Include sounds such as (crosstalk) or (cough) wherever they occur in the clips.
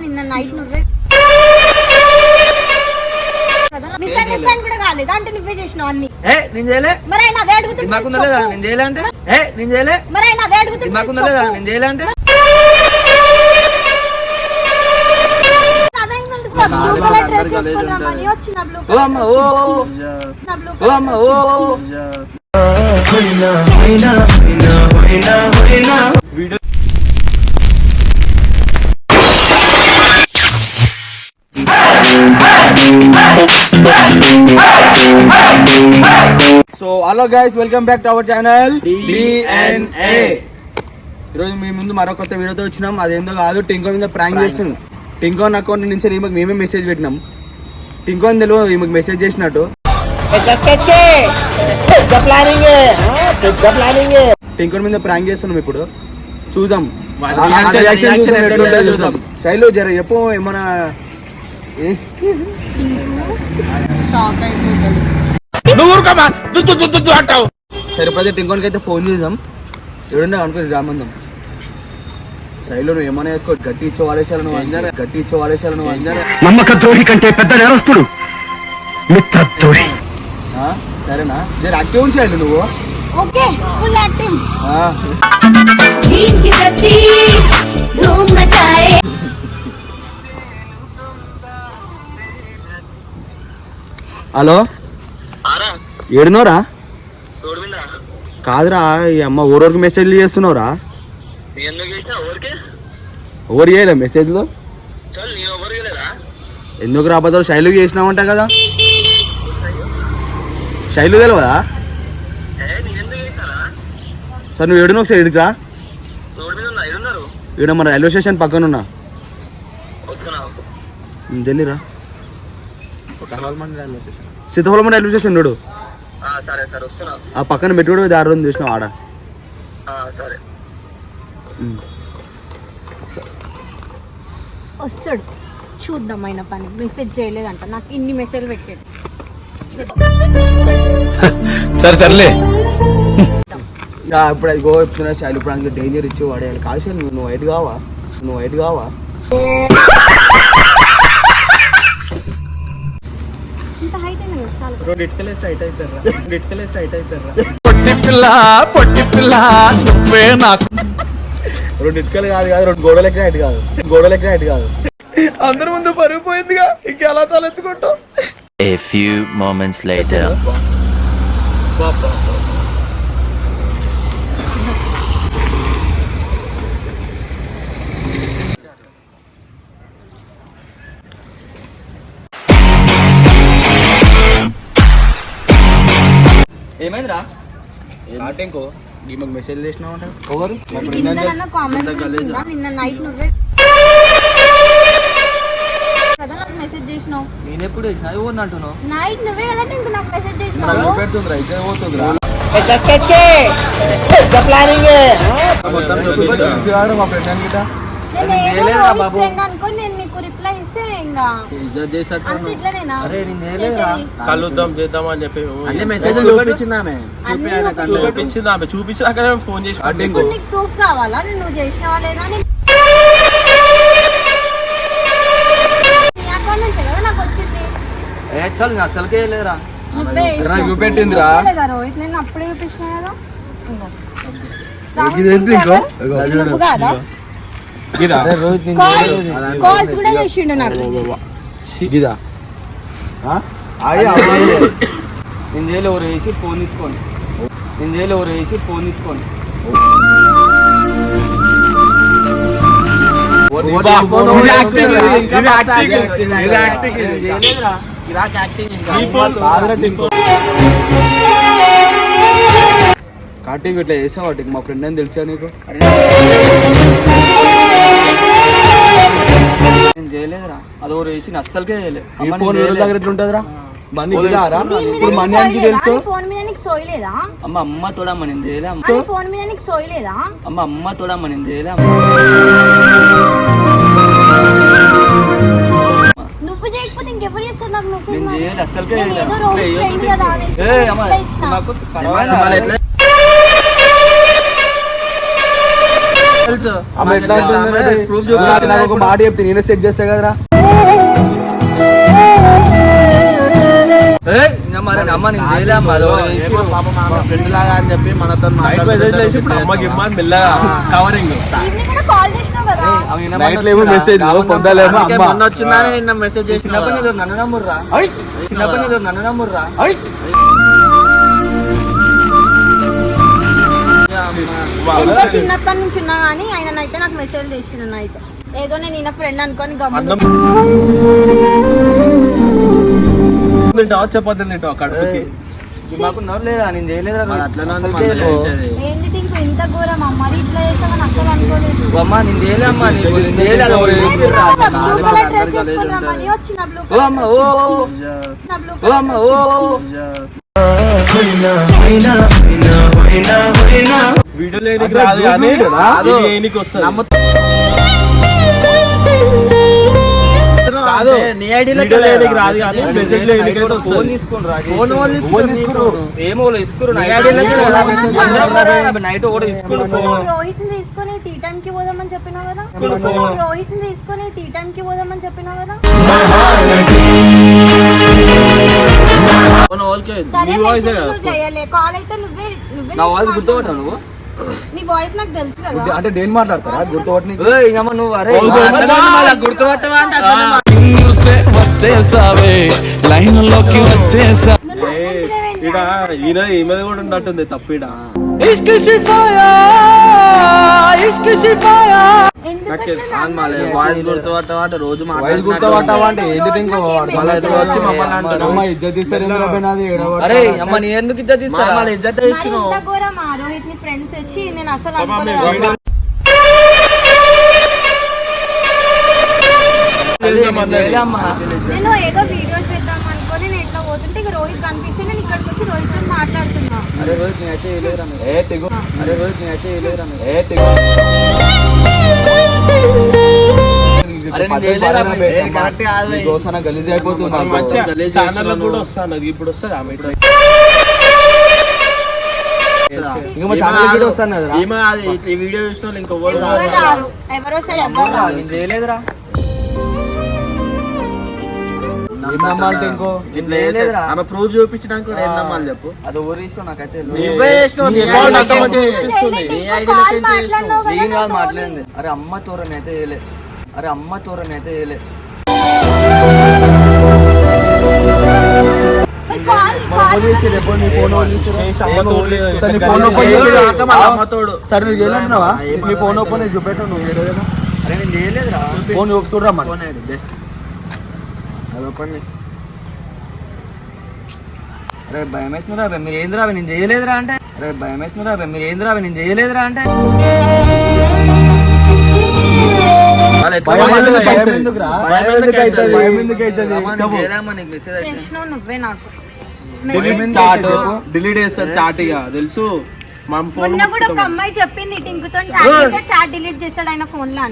నిన్న నైట్ నువ్వే మిస్అండర్స్టాండ్ కూడా కాలేదా అంటే నువ్వే చేసినావు అన్ని ఏ నేను చేయలే మరి ఆయన అదే అడుగుతుంది మాకుందా లేదా నేను చేయలే అంటే ఏ నేను చేయలే మరి ఆయన అదే అడుగుతుంది లేదా నేను చేయలే అంటే ఓ అమ్మ ఓ ఓ అమ్మ ఓ hello guys welcome back to our channel DNA ఈరోజు మీ ముందు మరో కొత్త వీడియోతో వచ్చినాం. అదేందో కాదు టింకో మీద ప్రాంక్ చేస్తున్నాం. టింకో అకౌంట్ నుంచి ఈమెకు మేమే మెసేజ్ పెట్టినాం. టింకో అని తెలియదు ఈమెకు మెసేజ్ చేసినట్టు. టింకో మీద ప్రాంక్ చేస్తున్నాం ఇప్పుడు. చూద్దాం. ఆ reaction- reaction reaction నువ్వు ఊరుకోమా దుద్దు దుద్దు అంటావు. సరే ప్రాజెక్ట్ అయితే ఫోన్ చేద్దాం ఎవడన్నా అనుకోని రామందం. శైలు నువ్వు ఏమైనా వేసుకో గట్టి ఇచ్చే వాడేశాలు నువ్వు అందారా? గట్టి ఇచ్చే వాడేశాలు నువ్వు అందారా? నమ్మక ద్రోహి కంటే పెద్ద నేరస్తుడు మిత్ర సరేనా? నేను యాక్టివ్ ఉంచాలి నువ్వు. Okay full hello? ఏడునోరా కాదురా ఈ అమ్మ ఊరూరికి మెసేజ్లు చేస్తున్నావురా. ఎవరు చేయలే మెసేజ్లు ఎందుకు రాబోతావు శైలు చేసినావంట కదా. శైలు తెలియదా సార్ నువ్వు ఏడునో ఒకసారి ఇడికి రా. రోడ్డు మీద ఉన్నా ఎడున్నారు ఈడ మన రైల్వే స్టేషన్ పక్కన ఉన్నా జల్లిరా సీతాఫలం రైల్వే స్టేషన్ చూడు సరే సరే ఆ పక్కన మెట్టుడు దారి ఉంది చూసినావు ఆడ ఆ, సరే. వస్తాడు. చూద్దాం ఆయన పని. మెసేజ్ చేయలేదంట. నాకు ఇన్ని మెసేజ్లు పెట్టాడు. (laughs) సరే తరలే యా, (laughs) ఇప్పుడు అది గో చెప్తున్నా శైలు ప్రాంక్ డేంజర్ ఇచ్చి వాడేయాలి కాదు నువ్వు వైట్ కావా? నువ్వు వైట్ కావా? (laughs) పొట్టి పిల్ల పొట్టి పిల్ల నువ్వే నాకు రెండు ఇటుకలు కాదు కాదు రెండు గోడలు ఎక్కిన హైట్ కాదు. గోడలు ఎక్కిన హైట్ కాదు. అందరి ముందు పరుగు పోయిందిగా ఇంకెలా తలెత్తుకుంటావు A few moments later. ఇంతకన్నా కామన్ ఇంత సెన్స్ గలీజా? ఉందా నిన్న నైట్ నువ్వే కదా నాకు మెసేజ్ చేసినావు నేను ఎప్పుడు చేసిన ఎవరిని అంటున్నావు నైట్ నువ్వే కదా ఇంక నాకు మెసేజ్ నాకు చేసినావు పెడుతుందిరా ఇదే పోతుందిరా మా ఫ్రెండ్ అనుకుంటా కలుద్దాం చేద్దాం అని చెప్పి అన్ని మెసేజ్ చూపించింది ఆమె చూపించింది ఆమె? చూపించాక ఫోన్ చేసి ప్రూఫ్ కావాలా? నువ్వు చేసినావా లేదా? చల్ అసలుకే లేదురా నాకు. చూపెట్టిందిరా. రోహిత్? నేను అప్పుడే చూపించిన కదా. నేను కాల్స్ కూడా చేసిండు నాకు. నేను చేయలే ఎవరు వేసి ఫోన్ తీసుకోండి నేను చేయలే ఎవరు వేసి ఫోన్ తీసుకోండి. కార్తీక్ ఇట్లా చేసావు వాటికి మా ఫ్రెండ్ అని తెలుసా నీకు? నేను చేయలేదురా. అది ఎవరు వేసి అస్సలకే ఈ ఫోన్ ఎవరి దగ్గర మీద ఇప్పుడు నీకు సోయలేదా? తెలుసు నీ ఫోన్ మీద నీకు సోయలేదా అమ్మ అమ్మ తోడమ్మ నేను చేయలే అమ్మ. నీ ఫోన్ మీద నీకు సోయలేదా అమ్మ అమ్మ తోడమ్మ నేను చేయలే అమ్మ. నువ్వు చేయకపోతే ఇంకెవరు చేస్తారు నాకు మెసేజ్ నేను? చేయలే అస్సలకే నేను చేయలే. ఏదో రోహిత్ ఫ్రెండ్ కదా అనేసి ఏ అమ్మ reply ఇచ్చిన. నాకు కడవాలి. తెలుసు ఆమె ఎట్లా నాకు ఒక మాట చెప్తే నేనే సెట్ చేస్తా కదరా. ఫ్రెండ్ లాగా అని చెప్పి మనతో ఈవినింగ్ కూడా కాల్ చేసినావు కదా. నైట్ లేమో మెసేజ్ మొన్న వచ్చిందని నిన్న మెసేజ్ చిన్నప్పటి చేసిన నుంచి నన్ను నమ్ముర్రా. నన్ను నమ్ముర్రా. ఎంతో చిన్నప్పటి నుంచి ఉన్నా కానీ ఆయన అయితే నాకు మెసేజ్ చేసిన నైట్. ఏదో నేను ఈయన ఫ్రెండ్ అనుకొని గమ్మున తింటావా చపాతీ తింటావా కడుపుకి మాకు నవ్వు లేదా? నేను చేయలేదురా మరి అట్లనే ఉంది అసలు మనతో చేసేది. ఏంటి ఇంకో ఇంత ఘోరం? మరి ఇట్లా చేస్తామని అసలు అనుకోలేదు. అమ్మ నేను నీకు నేను. బ్లూ డ్రెస్ వచ్చిన ఓ అమ్మ ఓ. వీడియో లేనికి రాదు కానీ రాదు. వస్తుంది కాదు నీ ఐడిలో లేనికి రాదు కానీ మెసేజ్ వస్తుంది ఫోన్ వాళ్ళు తీసుకురు. ఏమో వాళ్ళు నీ నైట్ కూడా ఫోన్ రోహిత్ తీసుకొని టీ టైం కి పోదామని చెప్పినావు కదా రోహిత్ తీసుకొని టీ టైం కి పోదామని చెప్పినావు కదా వాళ్ళకే. నీ వాయిస్ చేయలే. కాల్ అయితే నువ్వే నువ్వే నా వాయిస్ చేసి గుర్తుపట్టావు. నువ్వు? నీ వాయిస్ నాకు తెలుసు కదా. అంటే దేని మాట్లాడతారా? గుర్తుపట్టి ఏయ్, ఇంకమ్మ నువ్వు అరే గుర్తుపట్టవా అంటే వచ్చేసావే. లైన్లోకి వచ్చేసా? ఈడ ఈయన ఈమె కూడా ఉన్నట్టుంది తప్పిడ. ఇష్క్ షిఫాయా ఇష్క్ షిఫాయా వాయిస్ గుర్తుపట్టవా అంటే రోజు వయసు గుర్తుపట్టావా అంటే? ఏది టింకో మళ్ళీ ఇట్లా వచ్చి మమ్మల్ని అంటారు. అమ్మ ఇజ్జత్ తీస్తారు ఎందుకు అబ్బాయి నాది ఏడవ అరే అమ్మ నీ ఎందుకు ఇద్దరు తీస్తారా? మమ్మల్ని ఇజ్జత్ మరి ఇచ్చినావు ఇంత ఘోరమా రోహిత్ని ఫ్రెండ్స్ వచ్చి నేను అసలు అనుకోలేదు. నేను చేయలే అమ్మ నేను ఏదో వీడియోస్ చేద్దాం అనుకొని నేను ఇట్లా పోతుంటే ఇక రోహిత్ కనిపిస్తే నేను ఇక్కడికి వచ్చి రోహిత్తో మాట్లాడుతున్నా. అరే రోహిత్ నేను అయితే. ఏ తెగు? అరే రోహిత్ నేను అయితే చేయలేదురా మెసేజ్. ఏ తెగు? గలీజ్ అయిపోతుంది ఇప్పుడు వస్తుంది ఆమె. వీడియో చూసిన ఇంకొకరు చేయలేదురా. ఏం నమ్మాలి ఇంకో ఇట్లా. ఆమె ప్రూఫ్ చూపించడానికి కూడా ఏం నమ్మాలి చెప్పు అది నాకైతే. నువ్వే చేసినావు, నీ account చూపిస్తుంది. నీ ఐడిలో నేను కాదు. మాట్లాడింది అరే అమ్మ తోరని అయితే చేయలే అరే అమ్మ తోరని అయితే మరి కాల్ కాల్ ఫోన్ ఓపెన్. సరే, నీ ఫోన్ గలీజ్ ఓపెన్ చేసి చేసి రాక మళ్ళీ అమ్మ తోడు. సరే నువ్వు చేయలేన్నావా ఏం నీ ఫోన్ మాట్లాడలేదు. ఓపెన్ చేసి చూపెట్టు నువ్వు చేయలేదా అరే నేను చేయలేదురా ఫోన్ చూడరా మన ఫోన్ ఐడి, దే. చేయి. అరే భయం అవుతుందిరా అబ్బే, మీరు ఏందిరా నేను చేయలేదురా అంటే. అరే భయం అవుతుందిరా అబ్బే, మీరు ఏందిరా నేను చేయలేదురా అంటే. భయం భయం భయం? భయం? భయం నువ్వే నాకు. డిలీట్ చేస్తాడు చాట్ ఇక తెలుసు? మొన్న కూడా ఒక అమ్మాయి చెప్పింది టింకుతో చాట్ డిలీట్ చేస్తాడు ఆయన ఫోన్లో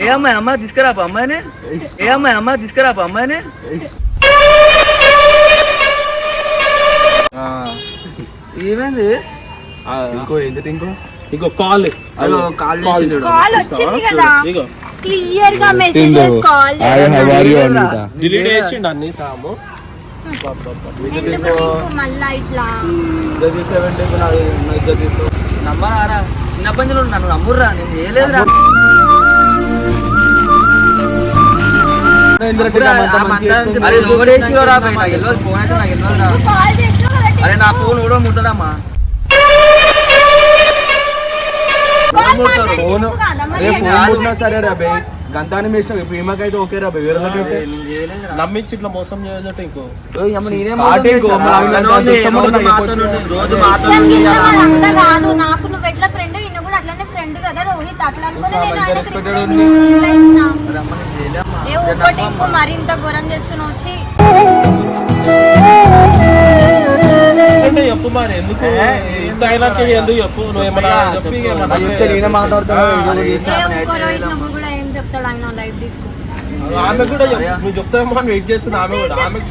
ఏ అమ్మాయి అమ్మ తీసుకురాప అమ్మాయిని? ఏ అమ్మాయి అమ్మ తీసుకురాప అమ్మాయిని? ఏమైంది? ఇంకో ఏంటి ఇంకో ఇంకో కాల్. కాల్ చేసిండు కాల్ వచ్చింది కదా. ఇగో. క్లియర్గా మెసేజెస్ కాల్ డిలీట్ చేసిండు అన్ని సాము. ఎందుకు టింకు మళ్ళా ఇట్లా? ఇజ్జత్ తీసావంటే ఇప్పుడు నాకు ఇజ్జత్ తీస్తావు నమ్మరారా? చిన్నప్పటి నుంచి నన్ను నమ్ముర్రా? నేను చేయలేదురా. అరే వేసిరో రా బయట నాకు తెలియదు ఫోన్ అయితే నాకు కదా అరే నా ఫోన్ కూడా ముట్టడమ్మా? ఫోన్ ముట్టినా సరే రా గంతాన్ని వేసినావు ఇప్పుడు ఈమెకైతే ఓకే రా బే వేరే వాళ్ళకైతే. నేను చేయలేదురా నమ్మించి ఇట్లా మోసం చేయొచ్చు ఇంకో. కాదు. నాకు నువ్వు ఎట్లా ఫ్రెండ్ కూడా అట్లనే ఫ్రెండ్ కదా రోహిత్. అట్లా అనుకుని నేను ఆయనకి ఇచ్చినా. ఏ ఒక్కటి ఇంకో ఘోరం చేస్తున్నావు వచ్చి. అంటే చెప్పు మరి ఎందుకు? ఇంత ఎందుకు చెప్పు? నువ్వు ఏమన్నా చెప్పి ఏమన్నా చెప్తాడు ఆయన లైట్ తీసుకో. వెయిట్ చేస్తుంది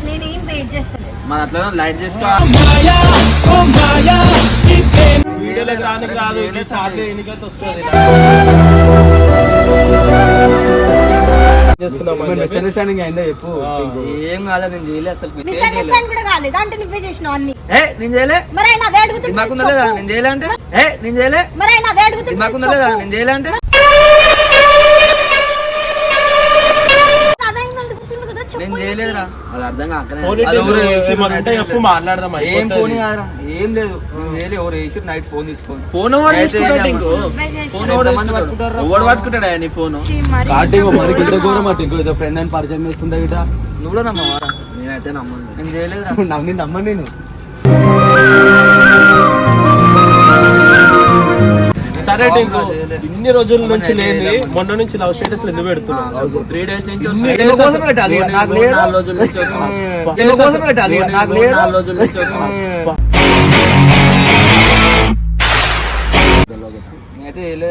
నేనేం వెయిట్ చేస్తాను మన అట్లా లైట్ చేసుకోవాలి వీడియోలో చెప్పు. ఏం కాలేదు నేను చేయలే అసలు. నేను చేయలే. మరి అయినా అదే అడుగుతున్నా నాకు మరి ఆయన అదే అడుగుతున్నా నాకు లేదా? నేను చేయలే అంటే? నేను చేయలేదురా. అది అర్థం కాకనే. మాట్లాడదాం ఏం అయిపోతది. ఫోన్ కాదురా? ఏం లేదు. నేను చేయలే. ఎవరు వేసి నైట్ ఫోన్ తీసుకోండి ఫోన్. ఫోన్ ఎవడు ఎంతమంది తీసుకుంటాడు? పట్టుకుంటారురా ఎవడు పట్టుకుంటాడా నీ ఫోన్? ఛీ, మరి స్టార్టింగ్ మరి ఇంత ఘోరం అటు ఇంకో ఫ్రెండ్ అని పరిచయం చేస్తుందా నువ్వు కూడా నమ్మవారా? నేనైతే నమ్మను. నేను చేయలేదురా. నమ్మి నమ్మను నేను. ఇన్ని రోజుల నుంచి లేని. మొన్న నుంచి లవ్ స్టేటస్ ఎందుకు పెడుతున్నావు త్రీ డేస్ నుంచి నాలుగు రోజుల నుంచి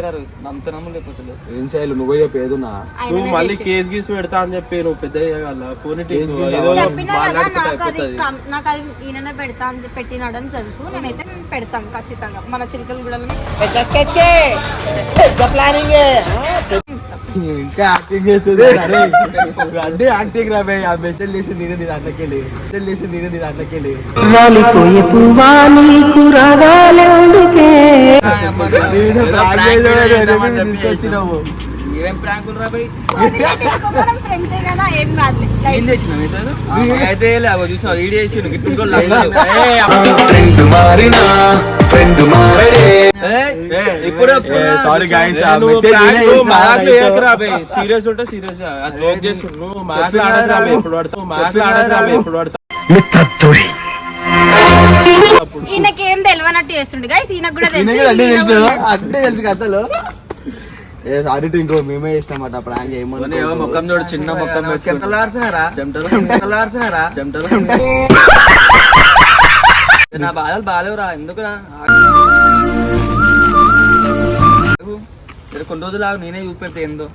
రోహిత్. నమ్ముతా నమ్ము లేకపోతే లేదు. ఏం చేయాలి? నువ్వే చెప్పు ఏదున్నా. నువ్వు మళ్ళీ. కేసు గీసి పెడతా అని చెప్పి నువ్వు పెద్ద చేయగల పోనీ కేసు టింకు గీసి ఏదో చెప్పినా కదా మాట్లాడుకుంటే నాకు అది అయిపోతుంది కం- నాకు అది ఈయననే పెడతా అని పెట్టినాడని తెలుసు. నేనైతే నేను పెడతాను ఖచ్చితంగా. మన చిలుకలు కూడా ఇంకా యాక్టింగ్ చేస్తుంది అరే. అంటే యాక్టింగ్ రా బే. ఆ మెసేజ్ చేసి నేను నీ దాంట్లోకి వెళ్ళి. మెసేజ్ చేసి నేను నీ దాంట్లోకి వెళ్ళి. చెప్పి నేను తీసుకొచ్చినావు. ఏం ప్రాంకులు రా? అయితే వీడియో ఇప్పుడు. సీరియస్ ఉంటే సీరియస్ జోక్ ఈయనకి ఏం తెలియనట్టు చేస్తుండే. గైస్ ఈయనకు కూడా తెలుసు. అన్నీ తెలుసు. అన్నీ తెలుసు కథలు. ఏ సారీ ఇంకో మేమే చేసినామట ప్రాంక్ ఏమన్నా మొక్కం చూడు చిన్న చెమటలు నా బాధలు బాగాలేవురా ఎందుకురా? కొన్ని రోజులు ఆగు, నేనే చూపెడితే ఏందో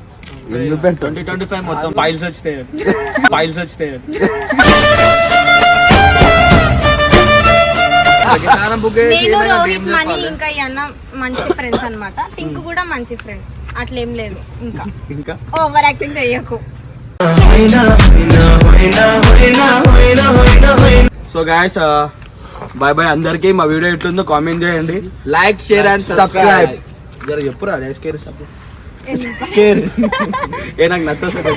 ట్వంటీ ట్వంటీ ఫైవ్ మొత్తం ఫైల్స్ వచ్చినాయి. (laughs) ఫైల్స్ వచ్చినాయి. నేను రోహిత్ మనీ? ఇంకా ఈ అన్న మంచి ఫ్రెండ్స్ అన్నమాట. టింకు కూడా మంచి ఫ్రెండ్ అట్లేం లేదు ఇంకా. ఇంకా? ఓవర్ యాక్టింగ్ చెయ్యకు. సో గాయస్ బాయ్ బాయ్ అందరికి. మా వీడియో ఎట్లుందో కామెంట్ చేయండి. లైక్ షేర్ అండ్ సబ్స్క్రైబ్ జర చెప్పురా లైక్ షేర్ షేర్ ఏ నాకు నచ్చదు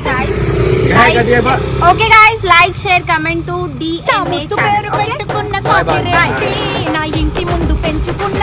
okay guys like share comment to డి పేరు పెట్టుకున్న Bye bye. నా ఇంటి ముందు పెంచుకున్న